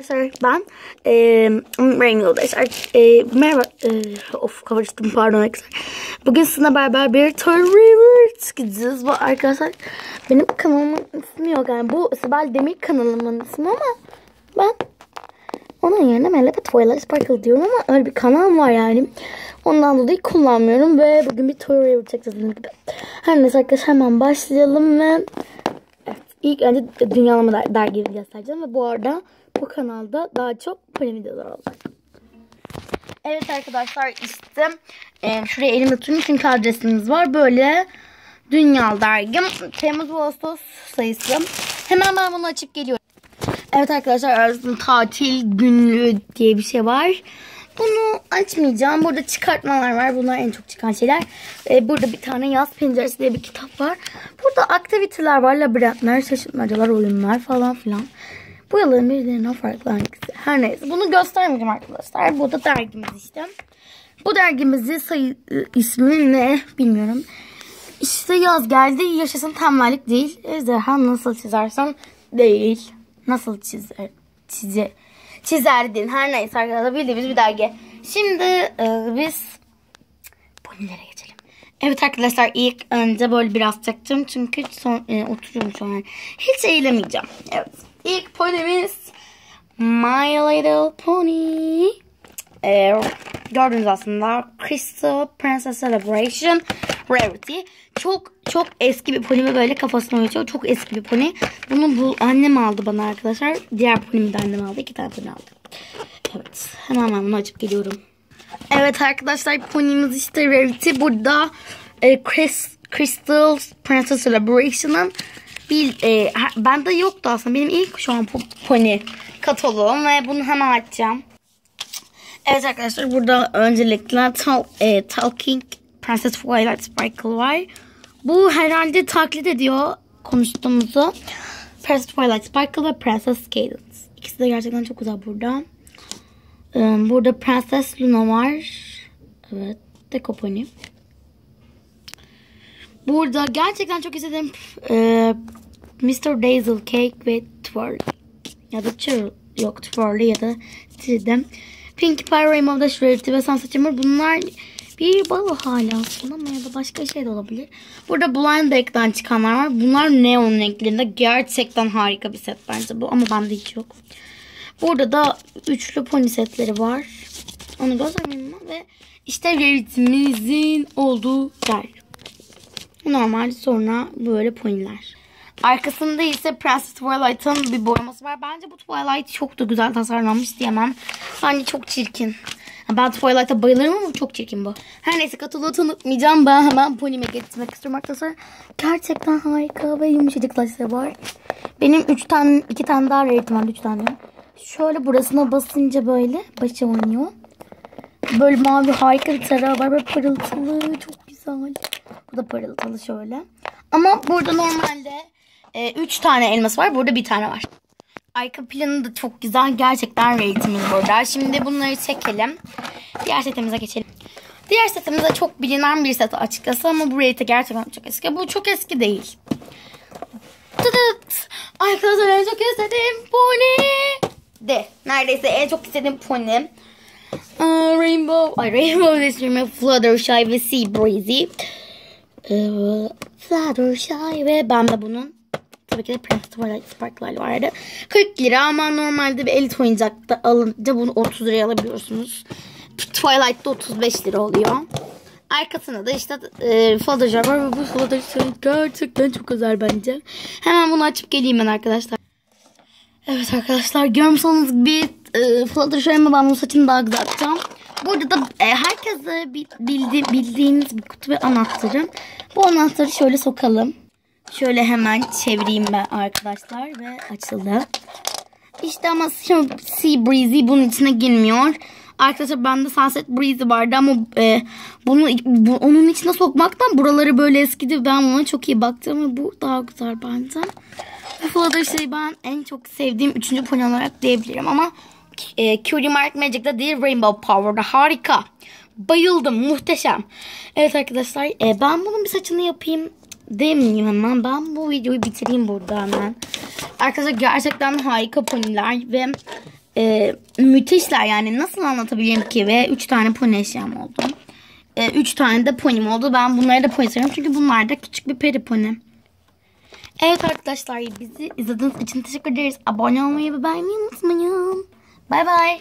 Arkadaşlar ben e, Rainbow'da e, merhaba e, of karıştım pardon arkadaşlar. Bugün sizinle beraber bir Toy River gideceğiz. Bu arkadaşlar benim kanalımın ismi yok yani bu Sibel Demir kanalımın ismi ama ben onun yerine Melebe Twilight Sparkle diyorum ama öyle bir kanal var yani. Ondan dolayı kullanmıyorum ve bugün bir Toy River çekeceğiz. Her neyse arkadaşlar hemen başlayalım ve ilk önce Dünyalama dergiyi göstereceğim ve bu arada bu kanalda daha çok poli videolar olacak. Evet arkadaşlar işte e, şuraya elimde tutayım çünkü adresimiz var. Böyle Dünyal dergim. Temmuz Ağustos sayısı. Hemen ben bunu açıp geliyorum. Evet arkadaşlar arasında tatil günlüğü diye bir şey var. Bunu açmayacağım. Burada çıkartmalar var. Bunlar en çok çıkan şeyler. Ee, burada bir tane yaz penceresi diye bir kitap var. Burada aktiviteler var. Labirentler, şaşırtmacalar, oyunlar falan filan. Bu yılların birbirinden farklı? Her neyse. Bunu göstermeyeceğim arkadaşlar. Bu da dergimiz işte. Bu dergimizi sayı ıı, ismi ne bilmiyorum. İşte yaz geldi. Yaşasın tembellik değil. Ejderha nasıl çizersen değil. Nasıl çizer? Çize, çizerdin. Her neyse arkadaşlar bildiğimiz bir dergi. Şimdi e, biz ponilere geçelim. Evet arkadaşlar ilk önce böyle biraz çekeceğim. Çünkü son, e, oturuyorum şu an. Hiç eğilemeyeceğim. Evet. İlk ponimiz My Little Pony. Ee, gördüğünüz aslında Crystal Princess Celebration Rarity. Çok çok eski bir pony ve böyle kafasına uyuyor. Çok eski bir pony. Bunu bu annem aldı bana arkadaşlar. Diğer ponimi de annem aldı. İki tane pony aldı. Evet. Hemen ben bunu açıp geliyorum. Evet arkadaşlar ponimiz işte Rarity. Burada e, Crystal Princess Celebration'ın bir e, bende yoktu aslında. Benim ilk şu an pony kataloğum ve bunu hemen açacağım. Evet arkadaşlar burada öncelikle tal, e, Talking Princess Twilight Sparkle var. Bu herhalde taklit ediyor konuştuğumuzu. Princess Twilight Sparkle ve Princess Cadence. İkisi de gerçekten çok güzel burada. Burada Princess Luna var. Evet. Deco Pony. Burada gerçekten çok istediğim e, Mr. Dazzle Cake ve Twirly. Ya da Churl. Yok Twirly ya da Tridem. Pinkie Pie, Rainbow Dash, Rarity ve Sunset Shimmer. Bunlar bir balı hali aslında ama ya da başka şey de olabilir. Burada Blind Bag'den çıkanlar var. Bunlar neon renklerinde. Gerçekten harika bir set bence bu. Ama bende hiç yok. Burada da üçlü pony setleri var. Onu göstermeyeyim ve işte Rarity'mizin olduğu yer. Normal sonra böyle poniler. Arkasında ise Princess Twilight'ın bir boyaması var. Bence bu Twilight çok da güzel tasarlanmış diyemem. Bence çok çirkin. Ben Twilight'a bayılırım ama çok çirkin bu. Her neyse katılığı tanıtmayacağım. Ben hemen ponime getirmek istiyorum arkadaşlar. Gerçekten harika ve yumuşacık saçları var. Benim 3 tane, 2 tane daha rating var. 3 tane. Şöyle burasına basınca böyle başı oynuyor. Böyle mavi harika bir tarağı var. Böyle parıltılı. Çok güzel. Bu da parıltılı şöyle. Ama burada normalde 3 e, tane elması var. Burada bir tane var. Arka planı da çok güzel. Gerçekten ratingimiz burada. Şimdi bunları çekelim. Diğer setimize geçelim. Diğer setimize çok bilinen bir set açıkçası ama bu rating gerçekten çok eski. Bu çok eski değil. Tıdıt. Arkadaşlar en çok istediğim pony. De. Neredeyse en çok istediğim pony. Uh, Rainbow, ay Rainbow District, Fluttershy ve Sea Breezy. Uh, Fluttershy ve ben de bunun tabii ki de Prince Twilight Sparkle'lar vardı. 40 lira ama normalde bir elit oyuncakta alınca bunu 30 liraya alabiliyorsunuz. Twilight'ta 35 lira oluyor. Arkasında da işte e, Fluttershy var ve bu Fluttershy gerçekten çok güzel bence. Hemen bunu açıp geleyim ben arkadaşlar. Evet arkadaşlar görmüşseniz bir e, Fluttershy ama ben bu saçını daha güzel. Burada da e, herkese bildi, bildiğiniz bir kutu ve anahtarı. Bu anahtarı şöyle sokalım. Şöyle hemen çevireyim ben arkadaşlar ve açıldı. İşte ama Sea Breezy bunun içine girmiyor. Arkadaşlar bende Sunset Breezy vardı ama e, bunu bu, onun içine sokmaktan buraları böyle eskidi. Ben buna çok iyi baktım ama bu daha güzel bence. Bu Fluttershy'yi ben en çok sevdiğim üçüncü pony olarak diyebilirim ama e, Curie Mark Magic'da değil Rainbow Power'da harika. Bayıldım muhteşem. Evet arkadaşlar e, ben bunun bir saçını yapayım demeyeyim hemen. Ben bu videoyu bitireyim burada hemen. Arkadaşlar gerçekten harika poniler ve e, müthişler yani nasıl anlatabilirim ki ve 3 tane pony eşyam oldu. 3 tane de ponim oldu. Ben bunları da seviyorum çünkü bunlar da küçük bir peri pony. Evet arkadaşlar bizi izlediğiniz için teşekkür ederiz. Abone olmayı ve beğenmeyi unutmayın. Bay bay.